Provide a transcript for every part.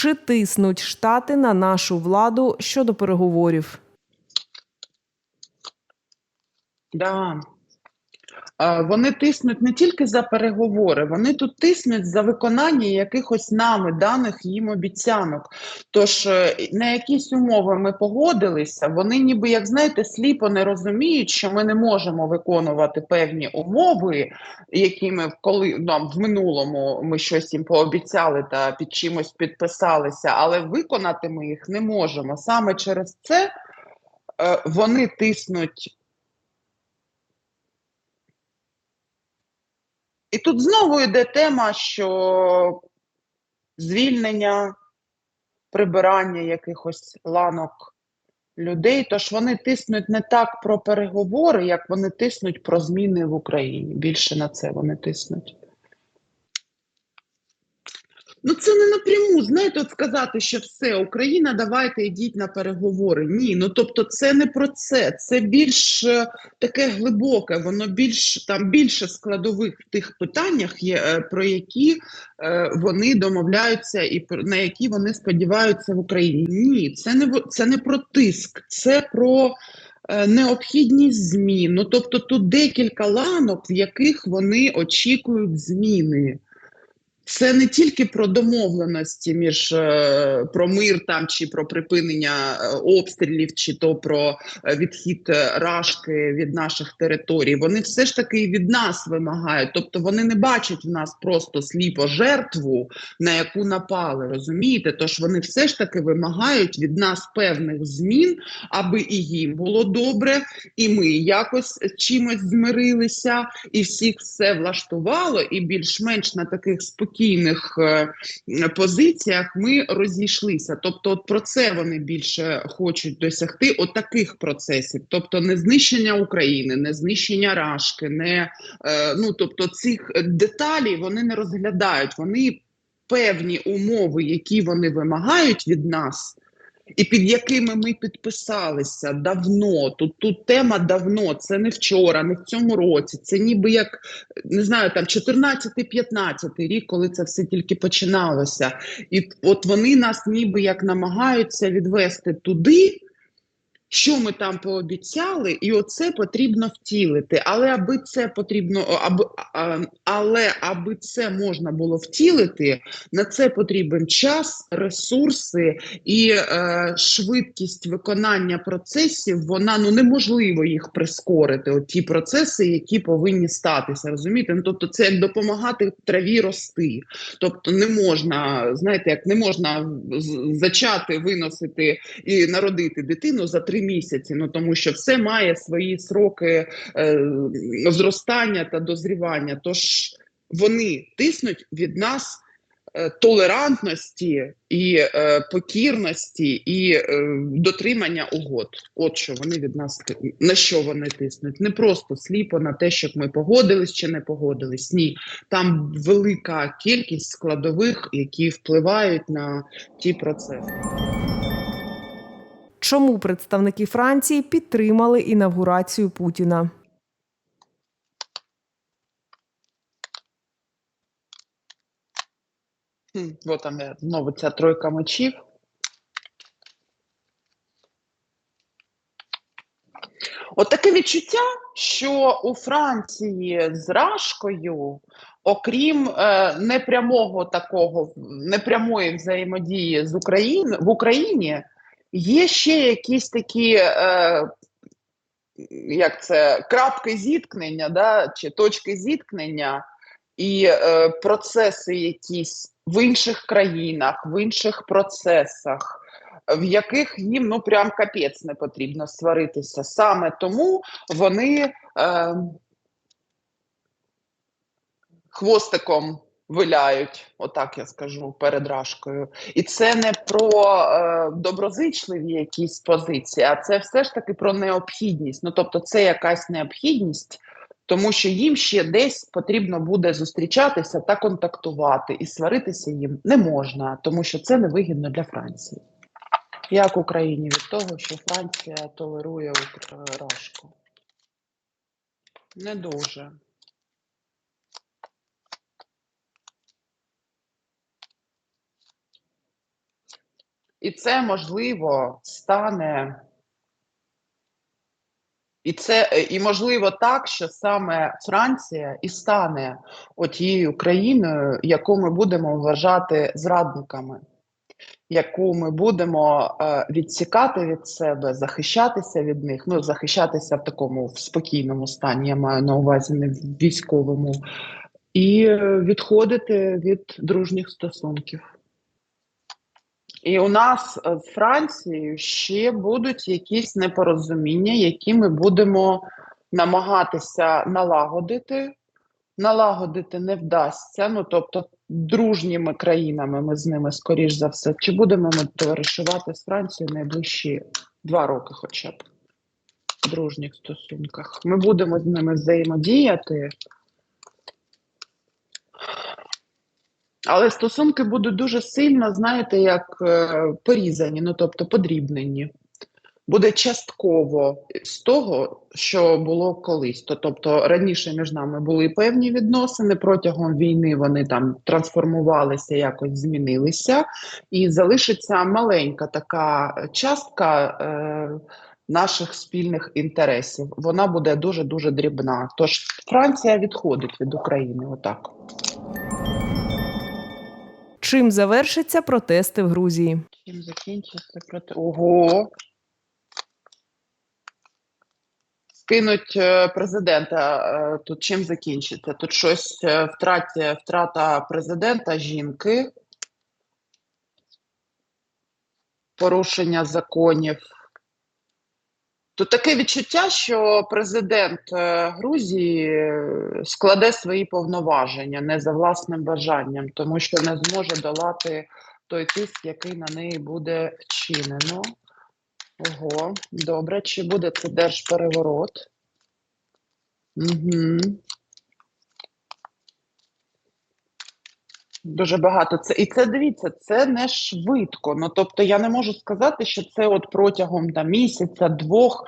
Чи тиснуть штати на нашу владу щодо переговорів? Да. Вони тиснуть не тільки за переговори, вони тут тиснуть за виконання якихось нами даних їм обіцянок. Тож е, на якісь умови ми погодилися, вони ніби, як знаєте, сліпо не розуміють, що ми не можемо виконувати певні умови, які ми коли нам в минулому ми щось їм пообіцяли та під чимось підписалися, але виконати ми їх не можемо. Саме через це е, вони тиснуть. І тут знову йде тема, що звільнення, прибирання якихось ланок людей. Тож вони тиснуть не так про переговори, як вони тиснуть про зміни в Україні. Більше на це вони тиснуть. Ну, це не напряму, знаєте, от сказати, що все, Україна, давайте йдіть на переговори. Ні, ну тобто це не про це. Це більш е, таке глибоке, воно більш там більше складових в тих питаннях є, е, про які е, вони домовляються і про- на які вони сподіваються в Україні. Ні, це не це не про тиск, це про. е, Необхідність змін. Ну, тобто тут декілька ланок, в яких вони очікують зміни. Це не тільки про домовленості між е, про мир там чи про припинення е, обстрілів, чи то про е, відхід рашки від наших територій. Вони все ж таки від нас вимагають. Тобто вони не бачать в нас просто сліпо жертву, на яку напали. Розумієте? Тож вони все ж таки вимагають від нас певних змін, аби і їм було добре, і ми якось чимось змирилися, і всіх все влаштувало, і більш-менш на таких спокійних е, позиціях ми розійшлися. Тобто, от про це вони більше хочуть досягти от таких процесів, тобто не знищення України, не знищення Рашки, не е, ну тобто цих деталей вони не розглядають. Вони певні умови, які вони вимагають від нас. І під якими ми підписалися давно. Тут тут тема давно. Це не вчора, не в цьому році. Це ніби як не знаю, там 14-15 рік, коли це все тільки починалося. І от вони нас ніби як намагаються відвести туди. Що ми там пообіцяли, і оце потрібно втілити. Але аби це потрібно, аби, але аби це можна було втілити, на це потрібен час, ресурси і е, швидкість виконання процесів. Вона ну неможливо їх прискорити. От ті процеси, які повинні статися. Розумієте? Ну тобто, це як допомагати траві рости. Тобто, не можна, знаєте, як не можна зачати, виносити і народити дитину за три місяці. Ну тому що все має свої сроки е, зростання та дозрівання. Тож вони тиснуть від нас е, толерантності і е, покірності і е, дотримання угод. От що вони від нас на що вони тиснуть? Не просто сліпо на те, щоб ми погодились чи не погодились. Ні, там велика кількість складових, які впливають на ті процеси. Чому представники Франції підтримали інавгурацію Путіна? Хм, от там знову ця тройка мечів. От таке відчуття, що у Франції з Рашкою, окрім е, непрямого такого, непрямої взаємодії з Україн, в Україні, є ще якісь такі, е, як це, крапки зіткнення, да, чи точки зіткнення, і е, процеси якісь в інших країнах, в інших процесах, в яких їм ну прям капець не потрібно сваритися. Саме тому вони е, хвостиком виляють, отак я скажу, перед рашкою. І це не про е, доброзичливі якісь позиції, а це все ж таки про необхідність. Ну тобто, це якась необхідність. Тому що їм ще десь потрібно буде зустрічатися та контактувати, і сваритися їм не можна, тому що це невигідно для Франції. Як Україні від того, що Франція толерує Рашку? Не дуже. І це можливо стане. І це е, і можливо так, що саме Франція і стане отією країною, яку ми будемо вважати зрадниками, яку ми будемо е, відсікати від себе, захищатися від них, ну захищатися в такому в спокійному стані, я маю на увазі не в військовому, і е, відходити від дружніх стосунків. І у нас е, з Францією ще будуть якісь непорозуміння, які ми будемо намагатися налагодити. Налагодити не вдасться. Ну тобто, дружніми країнами ми з ними, скоріш за все, чи будемо ми товаришувати з Францією найближчі два роки, хоча б в дружніх стосунках. Ми будемо з ними взаємодіяти. Але стосунки будуть дуже сильно, знаєте, як е, порізані, ну тобто подрібнені. Буде частково з того, що було колись. То, тобто раніше між нами були певні відносини, протягом війни вони там трансформувалися, якось змінилися, і залишиться маленька така частка е, наших спільних інтересів. Вона буде дуже дуже дрібна. Тож Франція відходить від України. Отак. Чим завершаться протести в Грузії? Чим закінчиться протести? Ого. Скинуть е, президента. е, Тут чим закінчиться? Тут щось е, втраті, втрата президента жінки, порушення законів. Тут таке відчуття, що президент е, Грузії е, складе свої повноваження не за власним бажанням, тому що не зможе долати той тиск, який на неї буде вчинено. Ого, добре. Чи буде це держпереворот? Угу. Дуже багато. Це, і це дивіться, це не швидко. Ну, тобто я не можу сказати, що це от протягом там, місяця, двох,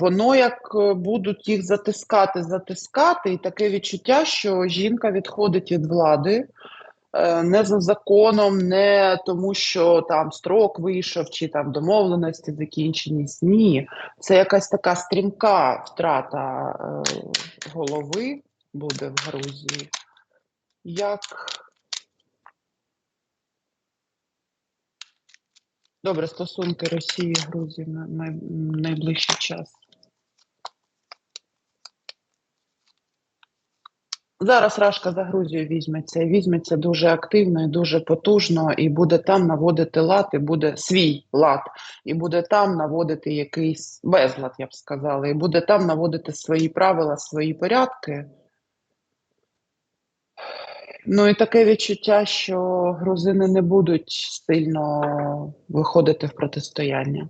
воно як е, будуть їх затискати, затискати, і таке відчуття, що жінка відходить від влади. е, Не за законом, не тому, що там строк вийшов, чи там домовленості закінченість. Ні, це якась така стрімка втрата е, голови буде в Грузії. Як Добре, стосунки Росії Грузії на найближчий час. Зараз Рашка за Грузію візьметься. Візьметься дуже активно і дуже потужно, і буде там наводити лад, і буде свій лад, і буде там наводити якийсь безлад, я б сказала, і буде там наводити свої правила, свої порядки. Ну і таке відчуття, що грузини не будуть сильно виходити в протистояння.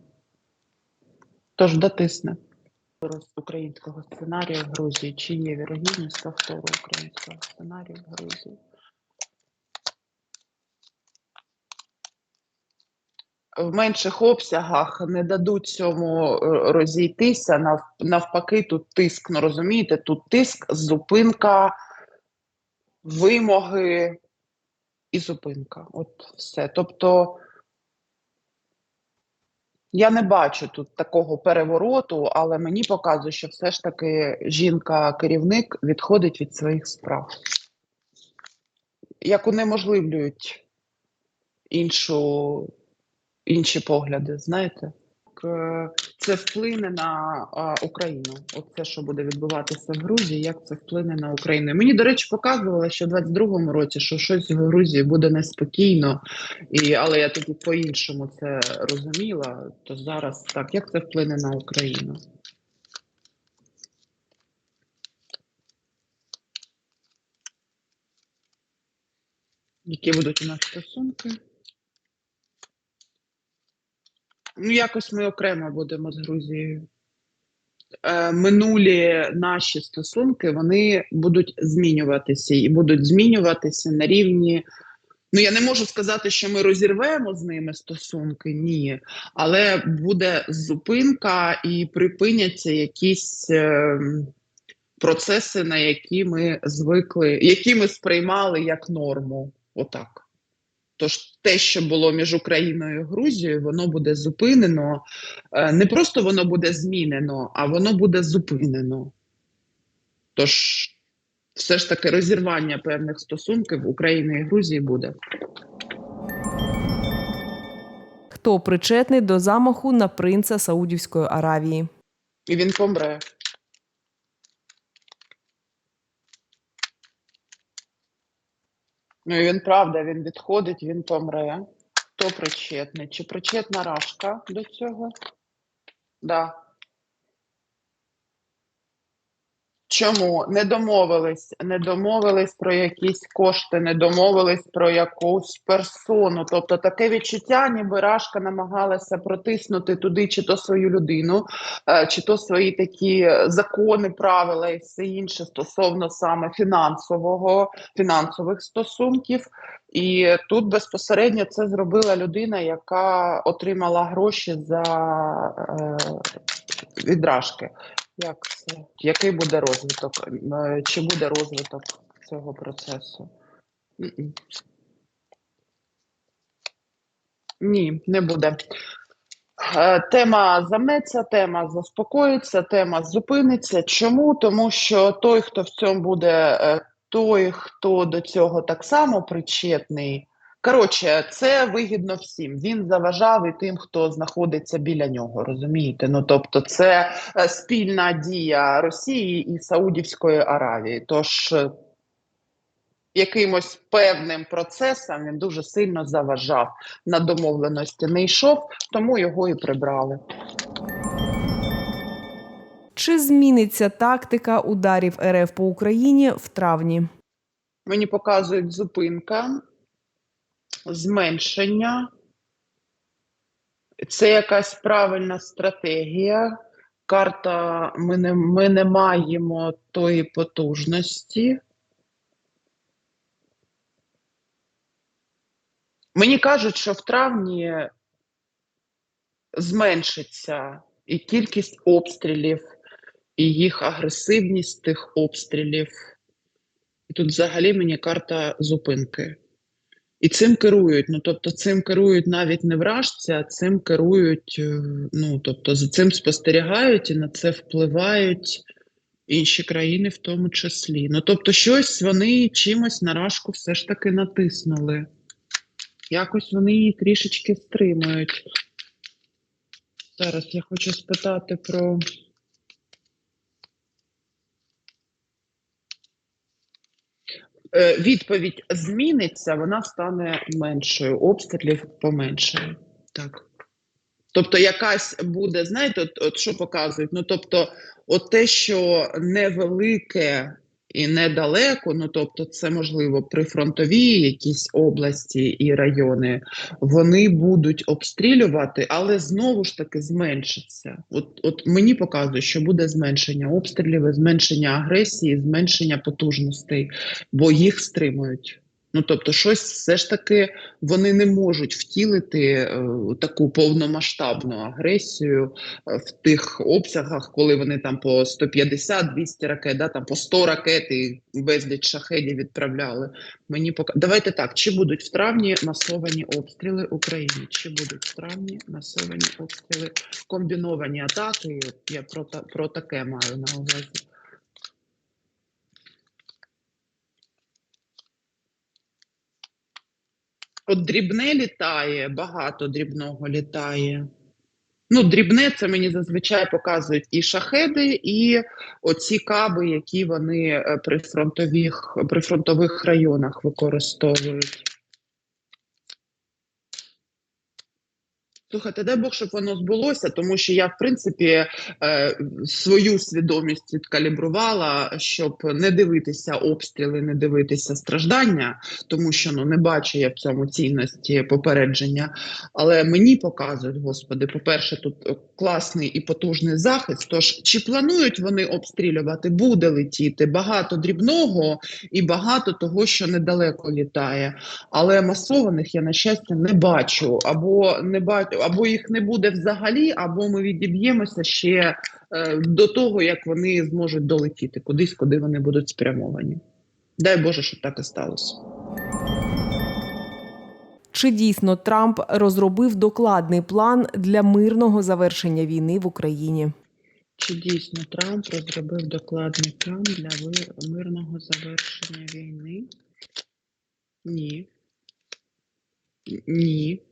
Тож дотисне українського сценарію в Грузії. Чи є вірогідність повтору українського сценарію в Грузії? В менших обсягах не дадуть цьому е, розійтися. Нав- Навпаки, тут тиск, ну розумієте, тут тиск, зупинка, вимоги і зупинка. От все. Тобто я не бачу тут такого перевороту, але мені показує, що все ж таки жінка-керівник відходить від своїх справ. Як унеможливлюють іншу, інші погляди, знаєте? Е, Це вплине на Україну. От це, що буде відбуватися в Грузії, як це вплине на Україну. Мені, до речі, показувало, що в 22-му році, що щось в Грузії буде неспокійно, і, але я тоді по-іншому це розуміла, то зараз так, як це вплине на Україну? Які будуть у нас стосунки? Ну, якось ми окремо будемо з Грузією. Е, минулі наші стосунки вони будуть змінюватися і будуть змінюватися на рівні. Ну, я не можу сказати, що ми розірвемо з ними стосунки, ні. Але буде зупинка і припиняться якісь е, процеси, на які ми звикли, які ми сприймали як норму. Отак. Тож те, що було між Україною і Грузією, воно буде зупинено. Е, Не просто воно буде змінено, а воно буде зупинено. Тож, все ж таки, розірвання певних стосунків України і Грузії буде. Хто причетний до замаху на принца Саудівської Аравії? І він помре. Ну і він правда, він відходить, він помре. Хто причетний? Чи причетна Рашка до цього? Да. Чому не домовились? Не домовились про якісь кошти, не домовились про якусь персону. Тобто таке відчуття, ніби Рашка намагалася протиснути туди чи то свою людину, е, чи то свої такі закони, правила і все інше стосовно саме фінансового, фінансових стосунків. І тут безпосередньо це зробила людина, яка отримала гроші за е, від Рашки. Як це? Який буде розвиток? Е, Чи буде розвиток цього процесу? Ні, не буде. Е, Тема замнеться, тема заспокоїться, тема зупиниться. Чому? Тому що той, хто в цьому буде, е, той, хто до цього так само причетний. Коротше, це вигідно всім. Він заважав і тим, хто знаходиться біля нього. Розумієте? Ну тобто, це е, спільна дія Росії і Саудівської Аравії. Тож е, якимось певним процесам він дуже сильно заважав на домовленості. Не йшов, тому його і прибрали. Чи зміниться тактика ударів РФ по Україні в травні? Мені показують зупинка, зменшення. Це якась правильна стратегія. Карта ми не, ми не маємо тої потужності. Мені кажуть, що в травні зменшиться і кількість обстрілів, і їх агресивність тих обстрілів. І тут взагалі мені карта зупинки. І цим керують. Ну, тобто, цим керують навіть не вражці, а цим керують, е, ну, тобто, за цим спостерігають і на це впливають інші країни в тому числі. Ну, тобто, щось вони чимось на рашку все ж таки натиснули. Якось вони її трішечки стримують. Зараз я хочу спитати про. Е, Відповідь зміниться, вона стане меншою, обстрілів поменшає. Так. Тобто, якась буде, знаєте, от, от що показують? Ну, тобто, от те, що невелике і недалеко, ну тобто, це можливо прифронтові якісь області і райони, вони будуть обстрілювати, але знову ж таки зменшиться. От, от мені показує, що буде зменшення обстрілів, зменшення агресії, зменшення потужностей, бо їх стримують. Ну тобто, щось все ж таки вони не можуть втілити е, таку повномасштабну агресію е, в тих обсягах, коли вони там по 150-200 ракет, да, там по 100 ракет і безліч шахедів відправляли. Мені пока давайте так: чи будуть в травні масовані обстріли України? Чи будуть в травні масовані обстріли, комбіновані атаки? Я про, про таке маю на увазі. От дрібне літає, багато дрібного літає. Ну, дрібне це мені зазвичай показують і шахеди, і оці каби, які вони е, при фронтових, при фронтових районах використовують. Слухайте, дай Бог, щоб воно збулося, тому що я, в принципі, е, свою свідомість відкалібрувала, щоб не дивитися обстріли, не дивитися страждання, тому що ну не бачу я в цьому цінності попередження. Але мені показують, господи, по-перше, тут класний і потужний захист. Тож чи планують вони обстрілювати? Буде летіти багато дрібного і багато того, що недалеко літає. Але масованих я на щастя не бачу, або не бачу, або їх не буде взагалі, або ми відіб'ємося ще е, до того, як вони зможуть долетіти кудись, куди вони будуть спрямовані. Дай Боже, щоб так і сталося. Чи дійсно Трамп розробив докладний план для мирного завершення війни в Україні? Чи дійсно Трамп розробив докладний план для мирного завершення війни? Ні. Ні.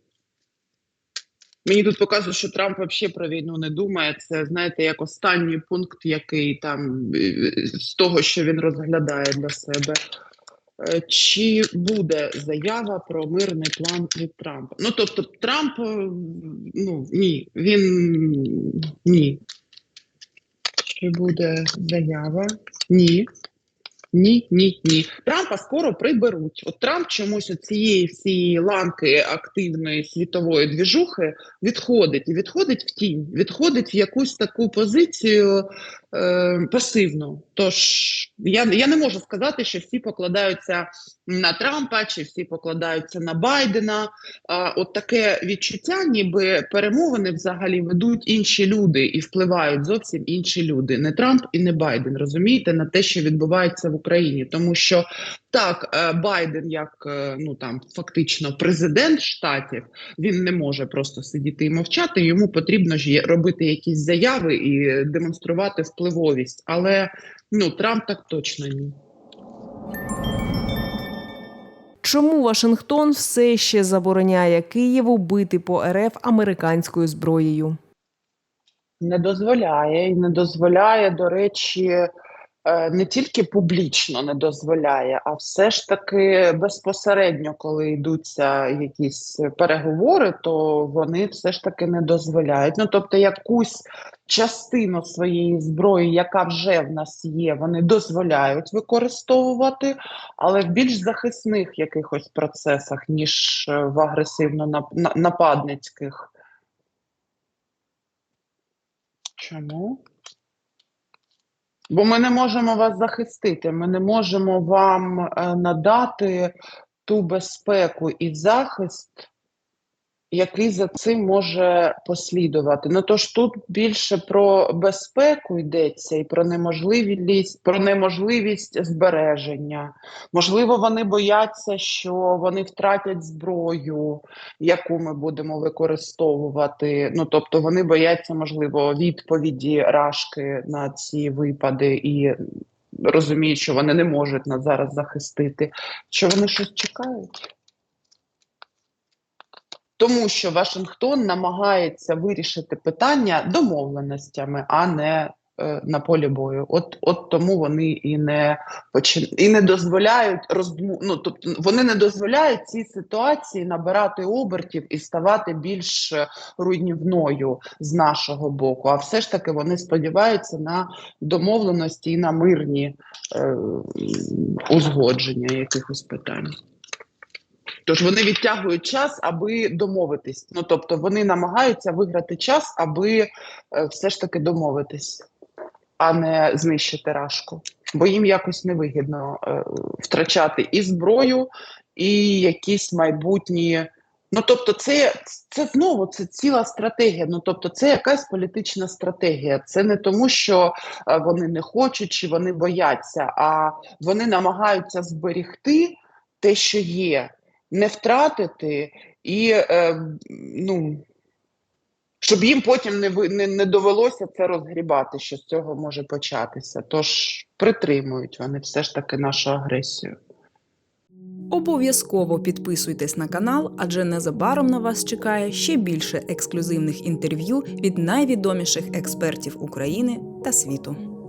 Мені тут показують, що Трамп взагалі про війну не думає. Це, знаєте, як останній пункт, який там е, з того, що він розглядає для себе. Е, Чи буде заява про мирний план від Трампа? Ну, тобто, Трамп, е, ну ні, він ні. Чи буде заява? Ні. Ні, ні, ні. Трампа скоро приберуть. От Трамп чомусь от цієї всієї ланки активної світової двіжухи відходить і відходить в тінь, відходить в якусь таку позицію е, пасивну. Тож я, я не можу сказати, що всі покладаються на Трампа, чи всі покладаються на Байдена. А, от таке відчуття, ніби перемовини взагалі ведуть інші люди і впливають зовсім інші люди, не Трамп і не Байден. Розумієте, на те, що відбувається в Україні, тому що так, е, Байден, як е, ну там фактично президент штатів, він не може просто сидіти і мовчати. Йому потрібно ж робити якісь заяви і демонструвати впливовість. Але ну Трамп так точно ні. Чому Вашингтон все ще забороняє Києву бити по РФ американською зброєю? не дозволяє і не дозволяє, до речі, не тільки публічно не дозволяє, а все ж таки безпосередньо, коли йдуться якісь переговори, то вони все ж таки не дозволяють. Ну тобто, якусь частину своєї зброї, яка вже в нас є, вони дозволяють використовувати, але в більш захисних якихось процесах, ніж е, в агресивно-нападницьких. Чому? Бо ми не можемо вас захистити, ми не можемо вам е, надати ту безпеку і захист, який за цим може послідувати. Ну тож тут більше про безпеку йдеться і про неможливість, про неможливість збереження. Можливо, вони бояться, що вони втратять зброю, яку ми будемо використовувати. Ну тобто вони бояться, можливо, відповіді Рашки на ці випади і розуміють, що вони не можуть нас зараз захистити. Що вони щось чекають? Тому що Вашингтон намагається вирішити питання домовленостями, а не е, на полі бою. От, от тому вони і не почин... і не дозволяють роздму... ну, тобто вони не дозволяють цій ситуації набирати обертів і ставати більш руйнівною з нашого боку. А все ж таки вони сподіваються на домовленості і на мирні е, узгодження якихось питань. Тож вони відтягують час, аби домовитись. Ну тобто вони намагаються виграти час, аби е, все ж таки домовитись, а не знищити рашку. Бо їм якось невигідно е, втрачати і зброю, і якісь майбутні. Ну тобто, це, це знову це ціла стратегія. Ну тобто, це якась політична стратегія. Це не тому, що е, вони не хочуть чи вони бояться, а вони намагаються зберігти те, що є не втратити і е, ну, щоб їм потім не, не, не довелося це розгрібати, що з цього може початися. Тож притримують вони все ж таки нашу агресію. Обов'язково підписуйтесь на канал, адже незабаром на вас чекає ще більше ексклюзивних інтерв'ю від найвідоміших експертів України та світу.